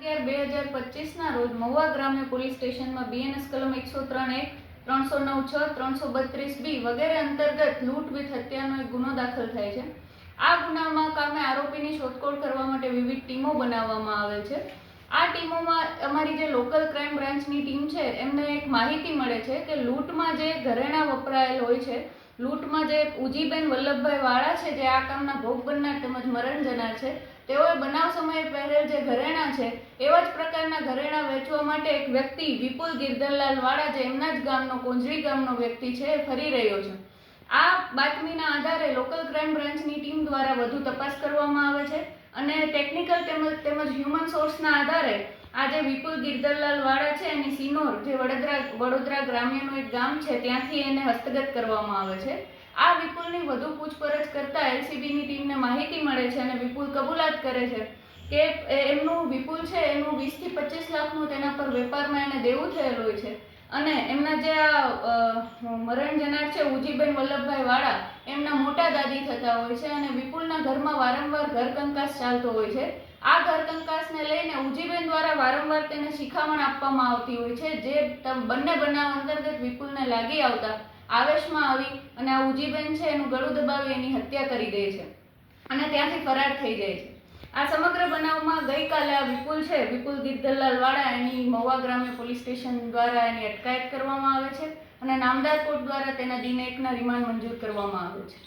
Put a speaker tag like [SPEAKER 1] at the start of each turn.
[SPEAKER 1] અગિયાર બે હજાર પચીસના રોજ મહુવા ગ્રામ્ય પોલીસ સ્ટેશનમાં બીએનએસ કલમ એકસો ત્રણ એક ત્રણસો નવ છ, ત્રણસો બત્રીસ બી વગેરે અંતર્ગત લૂંટ વિથ હત્યાનો એક ગુનો દાખલ થાય છે. આ ગુનામાં કામે આરોપીની શોધખોળ કરવા માટે વિવિધ ટીમો બનાવવામાં આવે છે. આ ટીમોમાં અમારી જે લોકલ ક્રાઇમ બ્રાન્ચની ટીમ છે, એમને એક માહિતી મળે છે કે લૂંટમાં જે ઘરેણાં વપરાયેલ હોય છે લૂંટમાં જે ઉજીબેન વલ્લભભાઈ વાળા છે, જે આ કામના ભોગ બનનાર તેમજ મરણ જનાર છે, તેઓએ બનાવ સમયે પહેરેલ જે ઘરેણાં છે, એવા જ પ્રકારના ઘરેણાં વેચવા માટે એક વ્યક્તિ, વિપુલ ગિરધરલાલ વાળા, જે એમના જ ગામનો, કોંજરી ગામનો વ્યક્તિ છે, એ ફરી રહ્યો છે. આ બાતમીના આધારે લોકલ ક્રાઇમ બ્રાન્ચની ટીમ દ્વારા વધુ તપાસ કરવામાં આવે છે. અને ટેકનિકલ તેમજ તેમજ હ્યુમન સોર્સના આધારે આ જે વિપુલ ગિરધરલાલ વાળા છે એની સિનોર, જે વડોદરા વડોદરા ગ્રામ્યનું એક ગામ છે, ત્યાંથી એને હસ્તગત કરવામાં આવે છે. આ વિપુલની વધુ પૂછપરછ કરતા એલસીબીની ટીમને માહિતી મળે છે અને વિપુલ કબૂલાત કરે છે કે એમનું વિપુલ છે, એનું વીસથી પચીસ લાખનું તેના પર વેપારમાં એને દેવું થયેલું છે. અને એમના જે મરણ જનાર છે, ઉજીબેન વલ્લભભાઈ વાળા, એમના મોટા દાદી થતા હોય છે અને વિપુલના ઘરમાં વારંવાર ઘર કંકાસ ચાલતો હોય છે. આ ઘર કંકાસને લઈને ઉજીબેન દ્વારા વારંવાર તેને શિખામણ આપવામાં આવતી હોય છે, જે બંને બનાવ અંતર્ગત વિપુલને લાગી આવતા આવેશમાં આવી અને આ ઉજીબેન છે એનું ગળું દબાવી એની હત્યા કરી દે છે. અને ત્યાંથી ફરાર થઈ જાય છે. આ સમગ્ર બનાવમાં ગઈકાલે આ વિપુલ છે. વિપુલ દીપદલાલ વાળા એની મહુવા ગ્રામ્ય પોલીસ સ્ટેશન દ્વારા એની અટકાયત કરવામાં આવે છે અને નામદાર કોર્ટ દ્વારા તેના દિન એકના રિમાન્ડ મંજૂર કરવામાં આવે છે.